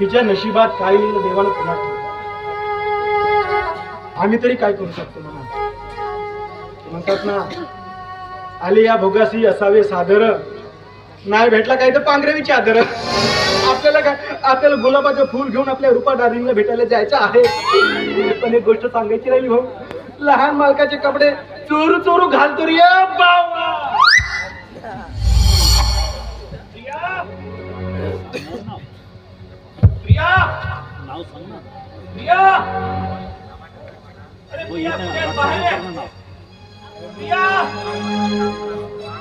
तिच्या नशिबात काही लिहिलं देवानं पुन्हा आम्ही तरी काय करू शकतो म्हणा? म्हणतात ना आले या भोगासी असावे सादर. नाही भेटला काय तर पांघरेवी चादर आपल्याला काय आपल्याला गुलाबाचं फुल घेऊन आपल्या रुपा डार्लिंगला भेटायला जायचं आहे. पण एक गोष्ट सांगायची राहिली भाऊ लहान मालकाचे कपडे चोरू चोरू घालतो रे बाबा प्रिया अरे प्रिया कुठे बाहेर आहे? प्रिया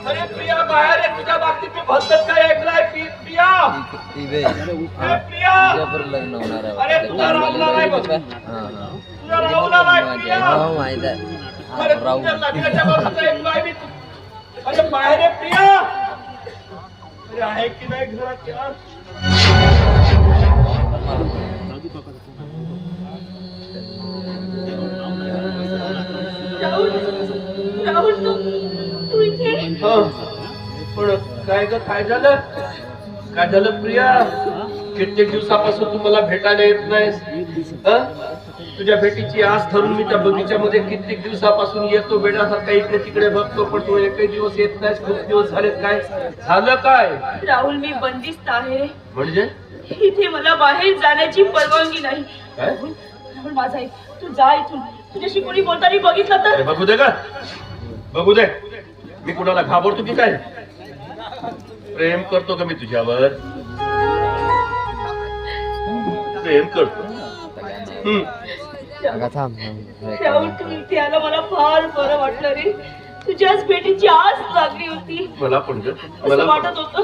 अरे प्रिया बाहेर आहे तुझ्या बाबतीत मी भलतच काय ऐकलंय प्रि- प्रिया अरे प्रिया तुझ्यावर लग्न होणार आहे अरे तुझा राहुला नाही बघ. तुझा राहुला नाही प्रिया हो। माहित आहे अरे तुझ्या लग्नाच्या बाबतीत ऐकलंय मी तू- अरे बाहेर आहे प्रिया अरे आहे की नाही घरात यार पण काय ग काय झालं? काय झालं प्रिया? कित्येक दिवसापासून तू मला भेटायला येत नाहीस? तुझ्या भेटीची आस धरून मी त्या बगीच्यामध्ये कित्येक दिवसापासून येतो बेड्यासारखा इकडे तिकडे बघतो पण तू एकही दिवस येत नाहीस. खूप दिवस झालेत काय? झालं काय? राहुल मी बंदिस्त आहे. म्हणजे? इथे मला बाहेर जाण्याची परवानगी नाही. काय? राहुल माझा तू जा इथून. तुझ्याशी कोणी बोलताना बघितलं तर? बघू दे का बघू दे. मी कुणाला घाबरतो की काय? प्रेम करतो का मी तुझ्यावर? प्रेम करतो. हम्म. अगं थांब राहुल तू इथे आला मला फार बरं वाटलं रे. तुझ्याच भेटीची आस लागली होती. मला पण ग. असं मला वाटत होतं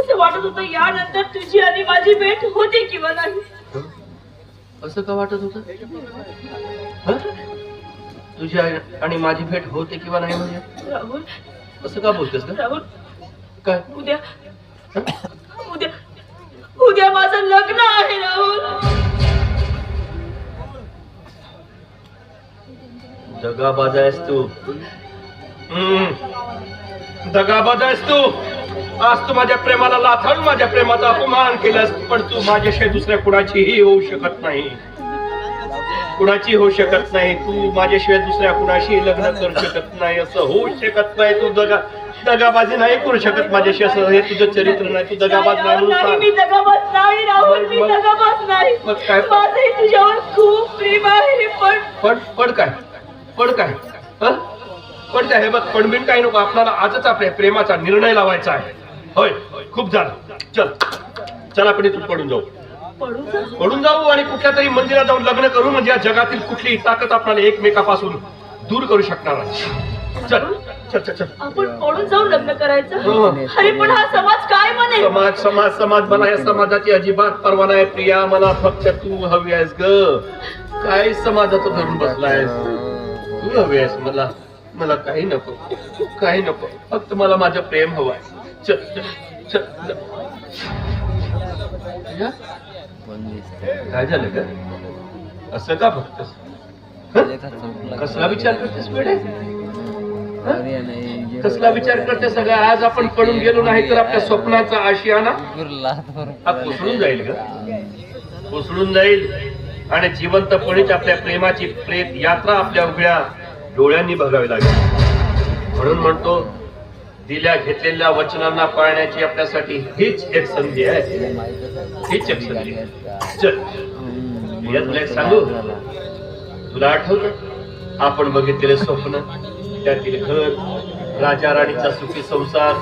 असं वाटत होतं यानंतर तुझी आणि माझी भेट होते किंवा नाही. असं का वाटत होत? तुझी आणि माझी भेट होते किंवा नाही म्हणजे? राहुल असं का बोलतेस का राहुल काय? उद्या. उद्या. उद्या माझं लग्न आहे राहुल. दगाबाज आहेस तू. हम्म. दगाबाज आहेस तू. आज तू माझ्या प्रेमाला लाथाळून माझ्या प्रेमाचा अपमान केलास पण तू माझ्याशिवाय दुसऱ्या कुणाचीही होऊ शकत नाही. कुणाची होऊ शकत नाही. तू माझ्याशिवाय दुसऱ्या कुणाशी लग्न करू शकत नाही. असं होऊ शकत नाही. तू दगा दगाबाजी नाही करू शकत माझ्याशी. असं हे तुझं चरित्र नाही. तू दगाबाज नाही राहुल, म्हणून नाही मी सांग. दगाबाज नाही राहुल मी मग- दगाबाज नाही. मग काय? माझंही तुझ्यावर खूप प्रेम आहे पण पण पण काय? पण काय? हं? पण काय? हे बघ पण बिन काय नको. आपल्याला आजच आपल्या प्रेमाचा निर्णय लावायचा आहे. होय? खूप झालं. चल. चल आपण इथून पडून जाऊ. पडून जाऊ आणि कुठल्या तरी मंदिरात जाऊन लग्न करू म्हणजे या जगातील कुठलीही ताकद आपल्याला एकमेकापासून दूर करू शकणार नाही. चल चल चल चल. आपण पडून जाऊन लग्न करायचं? हो. अरे पण हा समाज काय समाज समाज समाज मला या समाजाची अजिबात परवा नाही. प्रिया मला फक्त तू हवी आहेस ग. काय समाजाचं धरून बसलायस? तू हवी आहेस मला. मला काही नको. काही नको. फक्त मला माझं प्रेम हवं आहे. चल चल चल काय झालं असं का कसला विचार करतेस कसला विचार करते सगळं आज आपण पडून गेलो नाही तर आपल्या स्वप्नाचा आशियाना? हा कोसळून जाईल ग. कोसळून जाईल. आणि जिवंतपणीच आपल्या प्रेमाची प्रेत यात्रा आपल्या उघड्या डोळ्यांनी बघावी लागेल. म्हणून म्हणतो दिल्या घेतलेल्या वचनांना पाळण्याची आपल्यासाठी हीच एक संधी आहे. हीच एक संधी आहे. चल. तुला सांगू? तुला आठवत? आपण बघितलेले स्वप्न त्यातील घर राजा राणीचा सुखी संसार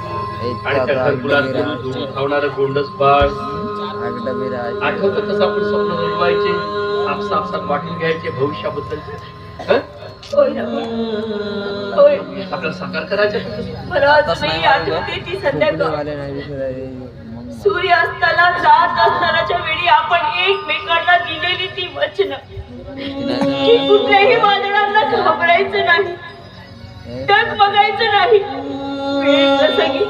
आणि त्या घरकुलात खावणारं गोंडस बाळ. आठवतं कसं आपण स्वप्न रंगवायचे आपसा आपसात वाटून घ्यायचे भविष्याबद्दलचे? हं? होय राहुल होय. आपल्याला साकार करायचं मला अजूनही आठवते ती संध्याकाळ सूर्य असताना जात असतानाच्या वेळी आपण एकमेकांना दिलेली ती वचन. की कुठल्याही वादळांना घाबरायचं नाही. डग बघायचं नाही. वेळ प्रसंगी.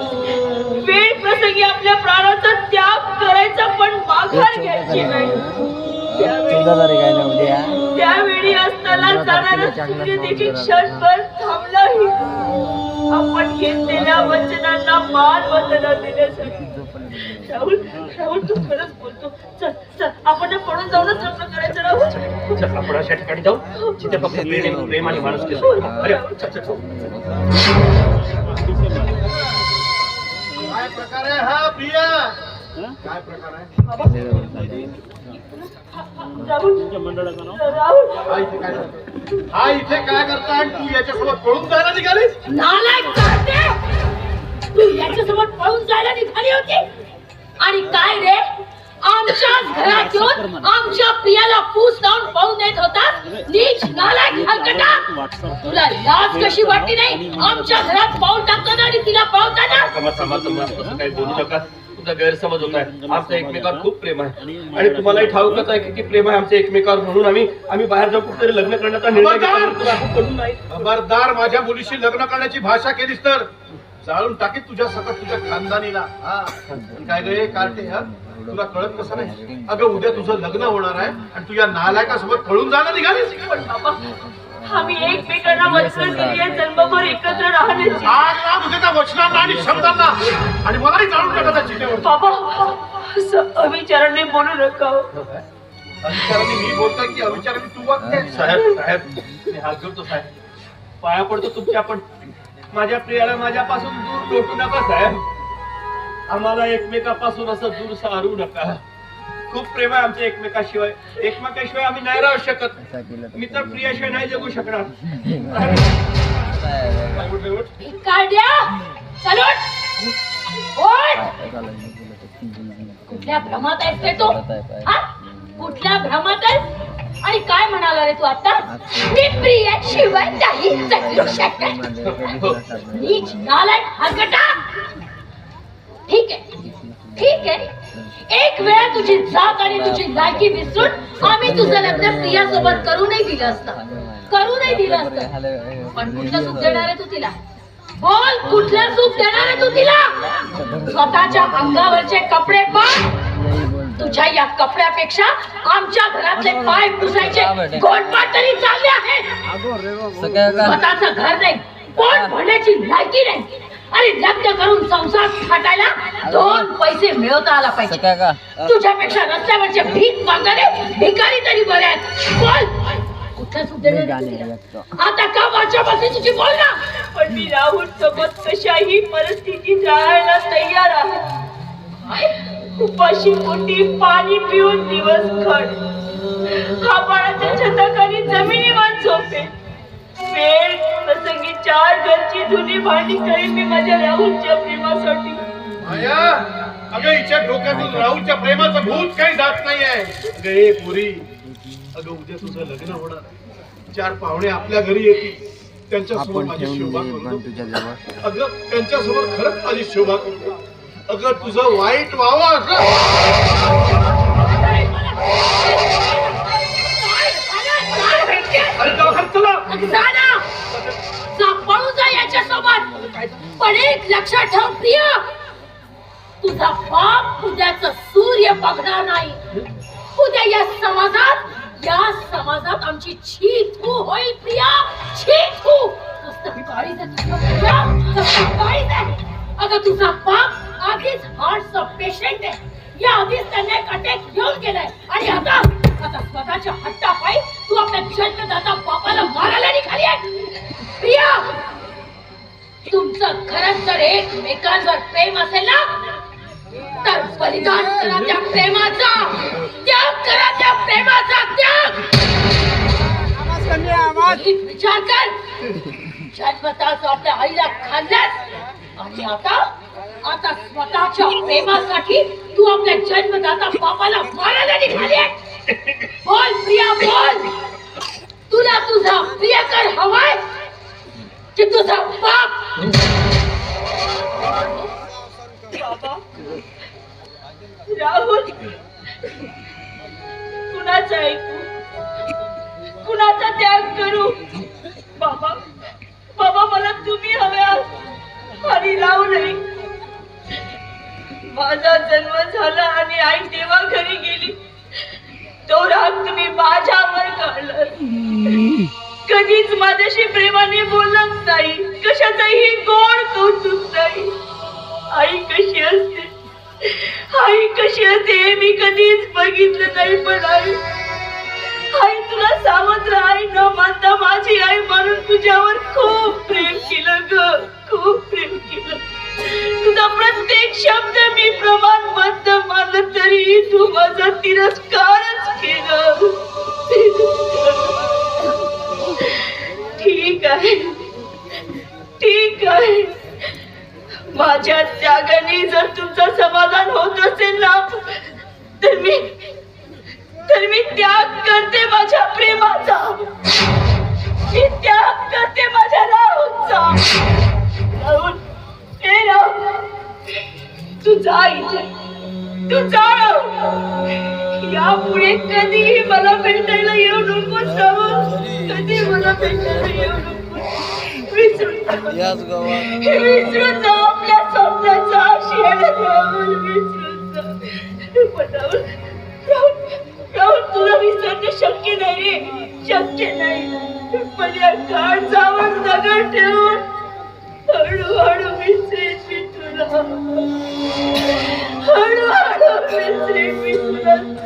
वेळ प्रसंगी आपल्या प्राणाचा त्याग करायचा पण माघार घ्यायची नाही. त्यावेळी त्यावेळी असताना जाणारा सूर्य देखील क्षणभर थांबलाही. आपण घेतलेल्या वचनांना मान वंदना देण्यासाठी. राहुल राहुल तू खरंच बोलतो. चल चल आपण ना पडून जाऊनच लग्न करायचं राहुल. आपण अशा ठिकाणी जाऊ जिथे फक्त प्रेम प्रेम आणि माणूस अरे चल, चल, चल. काय प्रकार आहे हा प्रिया? काय प्रकार आहे? हा इथे काय करता आणि तू याच्यासोबत पळून जायला निघालीस. नालायक करते तू याच्यासोबत पळून जायला निघाली होती आणि काय रे आमच्याच घरात येऊन आमच्या प्रियाला पूस लावून पाहून देत होता नीच नालायक हलकटा तुला लाज कशी वाटली नाही? आमच्या घरात पाऊल टाकताना आणि तिला पळवताना थांबा, काही बोलू नका तुमचा गैरसमज होत आहे. आमचं एकमेकावर खूप प्रेम आहे. आणि तुम्हालाही ठाऊकच आहे किती प्रेम आहे आमच्या एकमेकावर म्हणून आम्ही आम्ही बाहेर जाऊन कुठेतरी लग्न करण्याचा निर्णय घेतला. परंतु आपण करू नाही खबरदार माझ्या मुलीशी लग्न करण्याची भाषा केलीस तर? जाळून टाकीत तुझ्या सकट तुझ्या खानदानीला. हा. आणि काय गे कार्टे हा? तुला कळत कसं नाही? अगं उद्या तुझं लग्न होणार आहे आणि तुझ्या नालायकासोबत पळून जायला निघालीस. पण बाबा आम्ही एकमेकांना वचन दिली आहे जन्मभर एकत्र राहण्याची. तुझ्या वचनांना आणि शब्दांना. आणि मलाही जाणून टाकायचा चितेवर बाबा असं अविचाराने बोलू नका. हो. अविचाराने मी बोलतोय की अविचाराने तू वागते साहेब साहेब मी हात जोडतो साहेब. पाया पडतो तुमच्या पण माझ्या प्रियाला माझ्यापासून दूर लोटू नका साहेब. आम्हाला एकमेकापासून असं दूर सारू नका. खूप प्रेम आहे आमच्या एकमेकाशिवाय. एकमेकाशिवाय आम्ही नाही राहू शकत. तर मी तर प्रियाशिवाय नाही जगू शकणार. कुठल्या भ्रमात आहेस रे तू? हा? कुठल्या भ्रमात आहेस? आणि काय म्हणाला रे तू आता? मी प्रियाशिवाय नाही जगू शकत. नीच नालायक हलकटा ठीक आहे. ठीक आहे एक वेळा तुझी जात आणि तुझी लायकी विसरून आम्ही तुझं लग्न प्रियासोबत करू नाही दिलं असतं. करू नाही दिलं असतं. पण कुठलं सुख देणार आहे तू तिला? बोल कुठलं सुख देणार आहे तू तिला? स्वतःच्या अंगावरचे कपडे पण. तुझ्या या कपड्यापेक्षा आमच्या घरातले पाय पुसायचे गोटपाट तरी चालले का स्वतःचं घर नाही. पोट भरण्याची लायकी नाही. आणि लग्न करून संसार थाटायला दोन पैसे मिळवता आला पाहिजे. का? तुझ्यापेक्षा रस्त्यावरचे भीक मागणारे भिकारी तरी बरे आहेत. बोल. कुठलं? ऐकतो. आता. का वाचा बसली तुझी बोल ना? पण मी राहुल सोबत कशाही परिस्थितीत राहायला तयार आहे. उपाशी पोटी पाणी पिऊन दिवस खड आबाळाच्या चार घरची जुनी भांडी करीन मी माझ्या राहुलच्या प्रेमासाठी. माया अगं हिच्या डोक्यातून राहुलच्या प्रेमाचं भूत काही जात नाहीये. अगं ए पुरी अगं उद्या तुझं लग्न होणार आहे. चार पाहुणे आपल्या घरी येतील. त्यांच्यासमोर आपण माझी ठेवून शोभा दे पण करतो. तुझ्या जवळ. अगं त्यांच्यासमोर खरंच माझी शोभा करतो. अगं तुझं वाईट व्हावं असं. एक लक्षात ठेव प्रिय. तुझा बाप उद्याच सूर्य बघणार नाही. उद्या या समाजात या समाजात आमची छी होईल प्रिया. छी अगं तुझा बाप आधीच हार्टचा पेशंट आहे. या आधीच त्याने एक अटॅक घेऊन गेलाय. आणि आता आता स्वतःच्या हट्टापायी तू आपल्या जन्मदाता बापाला मारायला निघाली आहे. प्रिया तुमचं खरंच जर एकमेकांवर प्रेम असेल ना तर बलिदान करा त्या प्रेमाचा त्याग करा त्या प्रेमाचा त्याग. विचार कर. जन्मताच आपल्या आईला खाल्ल्यास आणि आता आता स्वतःच्या प्रेमासाठी तू आपल्या जन्मदाता बापाला मारायला निघाली. बोल प्रिया बोल. तुला तुझा प्रियकर हवाय. की तुझा बाप बाबा. राहुल. कुणाचा ऐकू? कुणाचा त्याग करू? बाबा बाबा मला तुम्ही हवे आहात आणि राहुल नाही माझा जन्म झाला आणि आई तेव्हा घरी गेली. तो राग तुम्ही माझ्यावर काढला. कधीच माझ्याशी प्रेमाने बोलत नाही. कशाचंही गोड कौतुक नाही. आई कशी असते? आई कशी असते हे मी कधीच बघितलं नाही पण आई. आई तुला सावध आई न मानता माझी आई म्हणून तुझ्यावर खूप प्रेम केलं ग. खूप प्रेम केलं. तुझा प्रत्येक शब्द मी प्रमाणबद्ध मानलं तरी तू माझा तिरस्कारच केलं. ठीक आहे. ठीक आहे. माझ्या त्यागाने जर तुमचं समाधान होत असेल ना तर मी तर मी त्याग करते माझ्या प्रेमाचा. मी त्याग करते माझ्या राहुलचा राहुल हे राहुल तू जा इथे. तू जा. यापुढे कधीही मला भेटायला येऊ नकोस राहुल कधी मला भेटायला येऊ नकोस विसरून जा. आपल्या स्वप्नाचा विसरून जा तुला विसरणं शक्य नाही. रे शक्य नाही. पण या काळजावर दगड ठेवून हळूहळू विसरेन मी तुला. हळूहळू विसरेन मी तुला.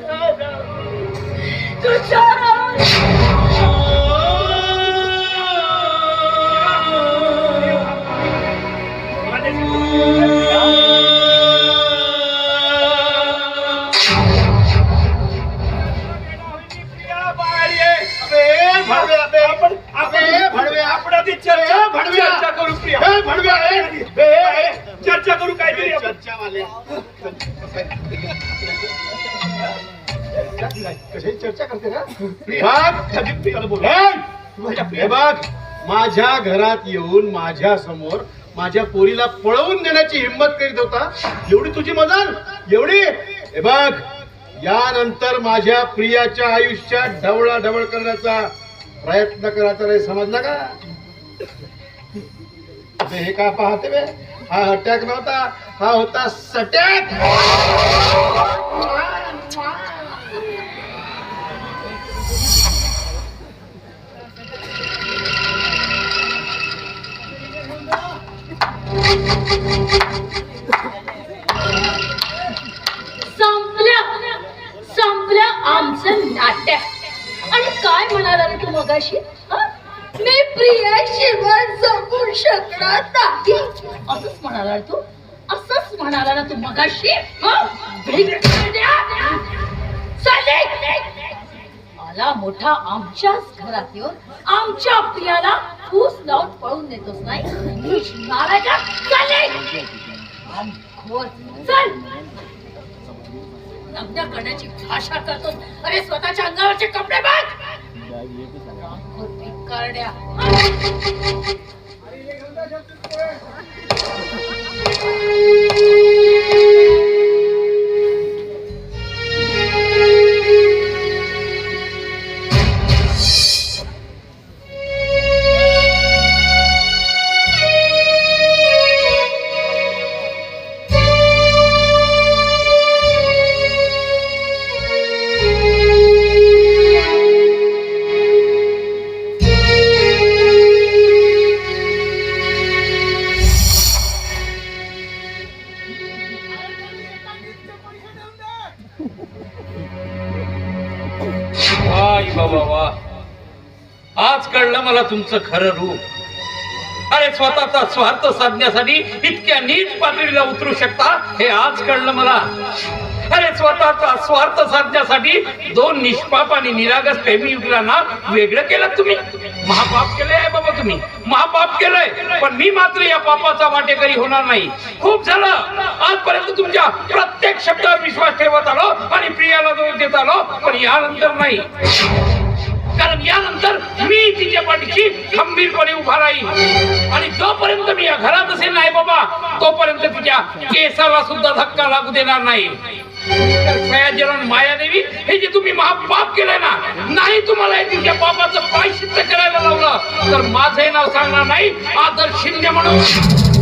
चर्चा करू काय चर्चा वाले कशाची चर्चा करते ना? बघ, हे, बघ माझ्या घरात येऊन माझ्यासमोर माझ्या पोरीला पळवून देण्याची हिंमत करीत होता. एवढी तुझी मदन एवढी? हे बघ यानंतर माझ्या प्रियाच्या आयुष्यात ढवळा ढवळ करण्याचा प्रयत्न करायचा नाही समजला का? आता हे का पाहते बे? हा अटॅक नव्हता हा होता सटॅक! संपलं संपलं आमचं नाटक आणि काय म्हणाला रे तू मगाशी हं? मी प्रियाशिवाय जगू शकणार नाही असंच म्हणाला रे तू असंच म्हणाला ना तू मगाशी हं? भिकारड्या! चाले! आला मोठा आमच्याच घरात येऊन आमच्या प्रियाला देतोस नाही? नीच नाराजा चल! लग्न करण्याची भाषा करतो अरे स्वतःच्या अंगावरचे कपडे बघ! रामखोर भिकारड्या. वाई बाबा वा. आज कळलं मला तुमचं खरं रूप. अरे स्वतःचा स्वार्थ साधण्यासाठी इतक्या नीच पातळीला उतरू शकता हे आज कळलं मला. अरे स्वतःचा स्वार्थ साधण्यासाठी दोन निष्पाप आणि निरागस प्रेमी युगलांना वेगळं केलं तुम्ही. महापाप केलंय आहे बाबा तुम्ही. महापाप केलंय. पण मी मात्र या पापाचा वाटेकरी होणार नाही. खूप झालं. आजपर्यंत तुमच्या प्रत्येक शब्दावर विश्वास ठेवत आलो आणि प्रियाला दोष देत आलो पण यानंतर नाही. कारण यानंतर मी तिच्या पाठीशी खंबीरपणे उभा राहील आणि जोपर्यंत मी या घरात असेल नाही बाबा तोपर्यंत तिच्या केसाला सुद्धा धक्का लागू देणार नाही. तर सयाजीराव मायादेवी हे जे तुम्ही महापाप केलंय ना नाही तुम्हाला हे तुमच्या पापाचं प्रायश्चित्त करायला लावलं. तर माझंही नाव सांगणार नाही आदर शिंदे म्हणून.